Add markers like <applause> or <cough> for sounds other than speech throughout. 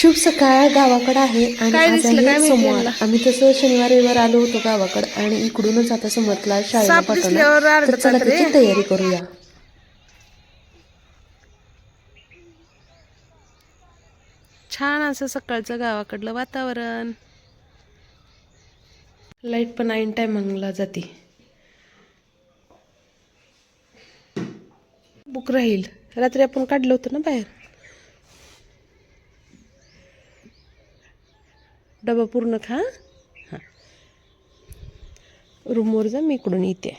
शुभ सकाळ गावाकडे आहे आणि काय आज दिसलं? काय आहे माहिती सोमवार. यांना? आम्ही तसं शनिवार रविवार आलो होतो गावाकडे आणि इकडूनच आता समर्थला शाळेला साप दिसल्यावर पाठवणार तर चला आरडतात रे. त्याची तयारी करूया. छान असं सकाळचं गावाकडलं वातावरण. लाइट पण ऐन टायमिंगला जाते. बुक राहील. रात्री आपण काढलं होतं ना बाहेर? डबा पूर्ण खा. हां. रूमवर जा मी इकडून येते.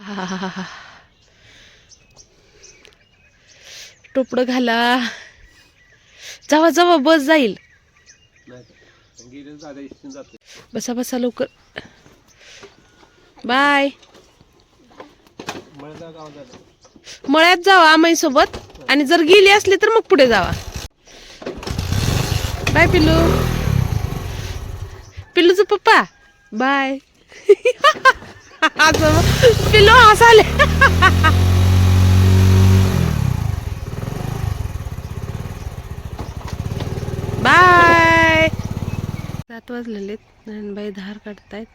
हा हा हा टोपडं घाला. जावा जावा बस जाईल. बसा बसा लवकर. बाय. मळ्यात जावा आम्ही सोबत आणि जर गेली असली तर मग पुढे जावा. बाय पिल्लू. पिल्लूचं पप्पा. बाय. <laughs> असं पिल्लू हसाले बाय. सात वाजलेले नारायणबाई धार काढतायत.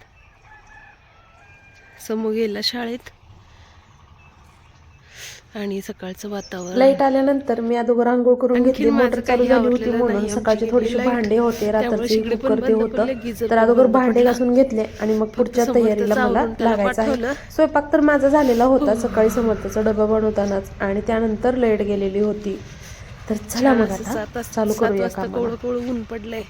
समोर गेला शाळेत. आणि सकाळचं वातावरण लाइट आल्यानंतर मी अगोदर आंघोळ करून घेतली मोटर चालू झाली होती म्हणून. सकाळचे light. भांडे होते रात्रीचे कुकर ते होतं तर अगोदर भांडे. घासून घेतले आणि मग पुढच्या तयारीला मला लागायचं. आहे स्वयंपाक तर माझा झालेला होता सकाळी समर्थाचा डबा बनवतानाच आणि त्यानंतर लाइट गेलेली होती तर चला मग आता चालू करूया कोवळं ऊन पडलंय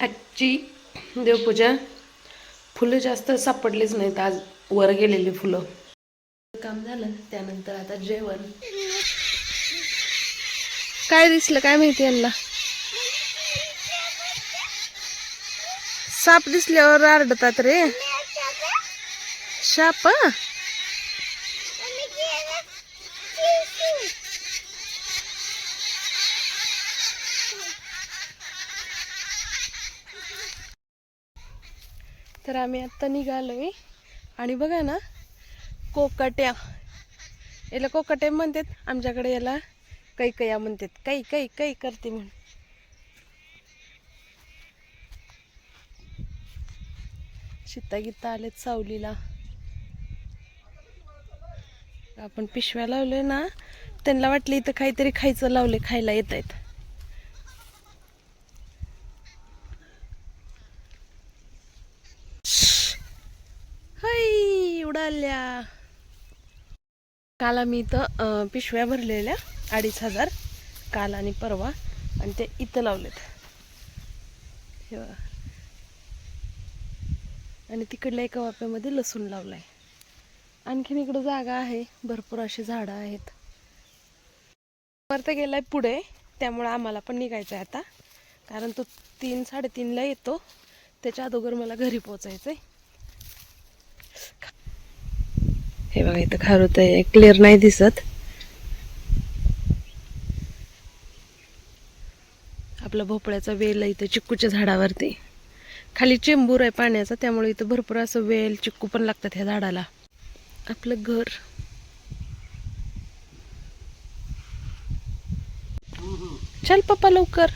आजची देवपूजा फुलं जास्त सापडलीच नाहीत आज वर गेलेली फुलं. काम झालं त्यानंतर आता जेवण. काय दिसलं काय माहिती यांना? साप दिसल्यावर आरडतात रे. शाप तर आम्ही आत्ता निघालो आहे आणि बघा ना कोकट्या. याला कोकट्या म्हणतात आमच्याकडे याला कैकया म्हणतात. कै कै कै करते म्हणून. शिता गीता आलेत सावलीला. आपण पिशव्या लावलोय ना त्यांना वाटलं इथं काहीतरी खायचं लावले खायला येत आहेत हाय उडाल्या. काल आम्ही इथं पिशव्या भरलेल्या अडीच हजार. काल आणि परवा. आणि ते इथं लावलेत. हे आणि तिकडल्या एका वाप्यामध्ये लसूण लावलाय. आणखीन इकडं जागा आहे. भरपूर अशी झाडं आहेत. वरती गेलाय पुढे. त्यामुळं आम्हाला पण निघायचं आहे आता. कारण तो तीन साडेतीनला येतो. त्याच्या अगोदर मला घरी पोचायचंय. हे बघा इथं खारुत आहे. क्लिअर नाही दिसत. आपला भोपळ्याचा वेल आहे इथं चिक्कूच्या झाडावरती. खाली चेंबूर आहे पाण्याचा त्यामुळे इथं भरपूर असं वेल चिक्कू पण लागतात ह्या झाडाला. आपलं घर. चल पप्पा लवकर.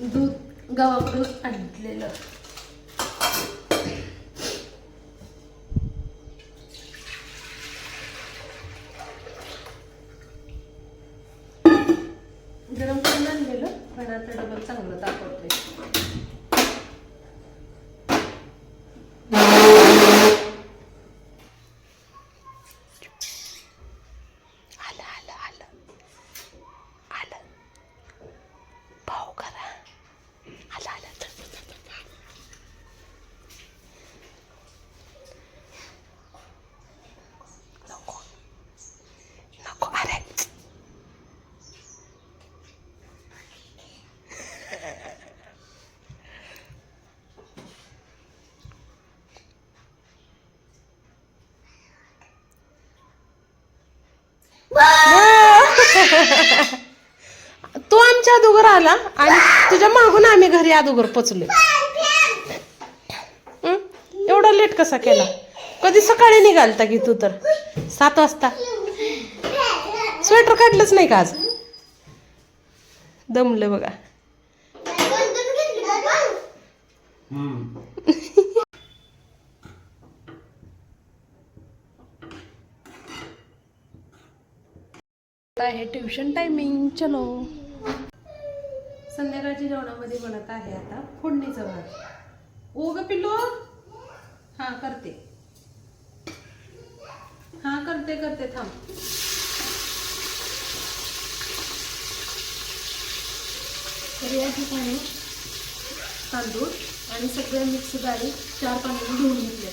दूध गव्हामृत आणलेलं. तो आमच्या अदोगर आला आणि तुझ्या मागून आम्ही घरी अदोगर पोचलो. एवढा लेट कसा केला? कधी सकाळी निघालता की तू तर? सात वाजता. स्वेटर काढलंच नाही का आज? दमलं बघा. आहे ट्युशन टायमिंग. चलो. संध्याकाळच्या जेवणामध्ये बनत आहे आता फोडणीचा भात. ओ ग पिल्लो. हा करते. हा करते करते थांब. तर या ठिकाणी तांदूळ आणि सगळे मिक्स डाळी चार पाण्याने धुवून घेतले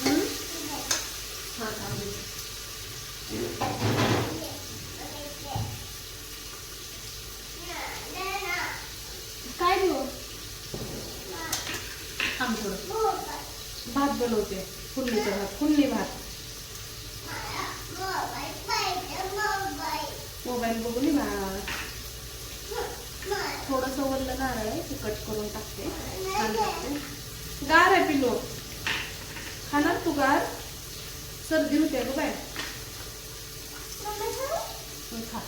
हा थांब काय देऊ थांब थोडं भात बनवते फुल्लीचा भात फुल्ली भात. मोबाईल बघून भात. थोडंसं वरलं नारळ आहे ते कट करून टाकते. छान गार आहे पिलो खाणार तू गार? सर्दी होते ग बाय खा.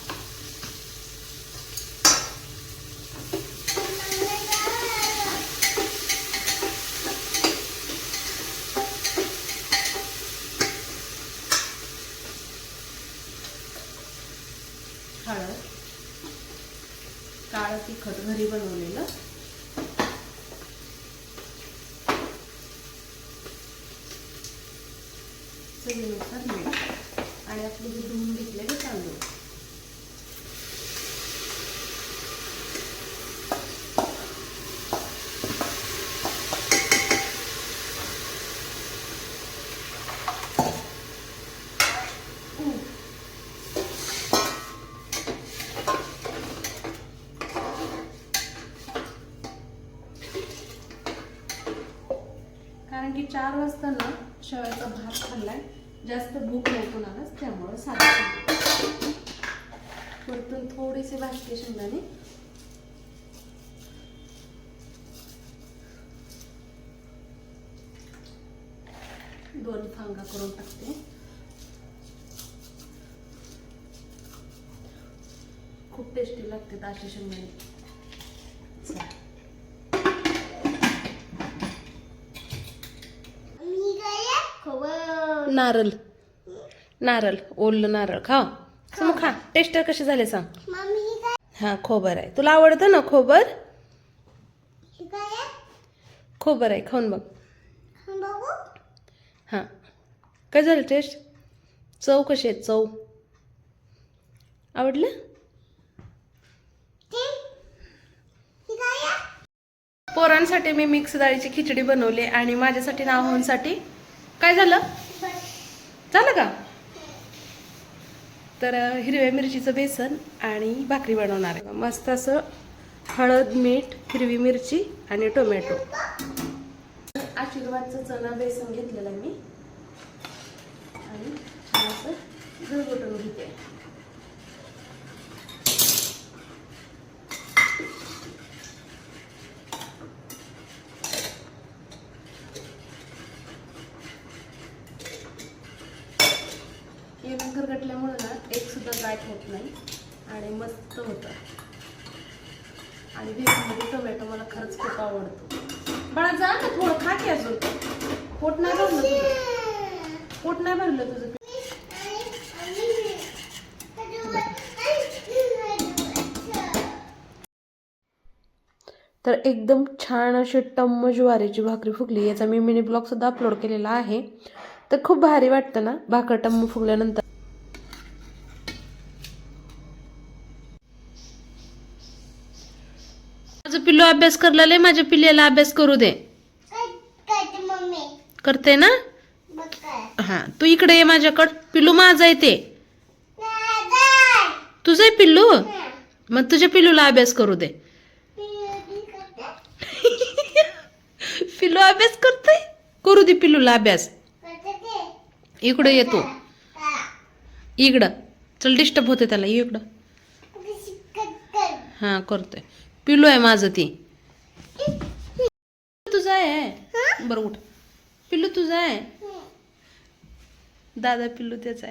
हळद काळं तिखट घरी बनवलेलं. चवीनुसार मीठ आणि आपले जे धुवून घेतलेले तांदूळ कारण की चार वाजता ना शेवयाचा भात खाल्लाय. जास्त भूक नाही कोणालाच त्यामुळं साधं परतून थोडेसे भाजते शेंगदाणे. दोन फांगा करून टाकते. खूप टेस्टी लागते असे शेंगदाणे चला. नारळ. नारळ ओललं नारळ. खा मग खा. टेस्ट कसे झाले सांग. हा खोबर आहे. तुला आवडतं ना खोबर? खोबर आहे. खाऊन बघ. हां. काय झालं टेस्ट चव कशी आहे? चव. आवडलं? पोरांसाठी मी मिक्स डाळीची खिचडी बनवली आणि माझ्यासाठी नावांसाठी काय झालं? झालं का? तर हिरव्या मिरचीचं बेसन आणि भाकरी बनवणार आहे. मस्त असं हळद मीठ हिरवी मिरची आणि टोमॅटो. आशीर्वादचं चणा बेसन घेतलेलं मी. आणि छान असं गळगटून घेते हे गरगटल्यामुळं ना क्रॅक होत नाही आणि मस्त होतं. आणि बेसनमध्ये टोमॅटो मला खरंच खूप आवडतो. बाळा जा ना थोडं खा की अजून. पोट नाही भरलं तुझं. पोट नाही भरलं तुझं. तर एकदम छान अशी टम्म ज्वारीची भाकरी फुगली. याचा मी मिनी ब्लॉग सुद्धा अपलोड केलेला आहे. तर खूप भारी वाटतं ना भाकर टम्म फुगल्यानंतर. माझं पिल्लू अभ्यास करला माझ्या पिल्ल्याला अभ्यास करू दे. करते ना? हा तू इकडे ये माझ्याकडं. पिल्लू माझा आहे ते. तुझं आहे पिल्लू? मग तुझ्या पिल्लूला अभ्यास करू दे. <laughs> पिल्लू अभ्यास करते करू दे पिल्लूला अभ्यास. इकडं येतो इकडं. चल डिस्टर्ब होते त्याला. इकडं. हां करतोय. पिल्लू आहे माझं ती. तुझं आहे. बरं उठ. पिल्लू तुझं आहे. दादा पिल्लू त्याचा आहे.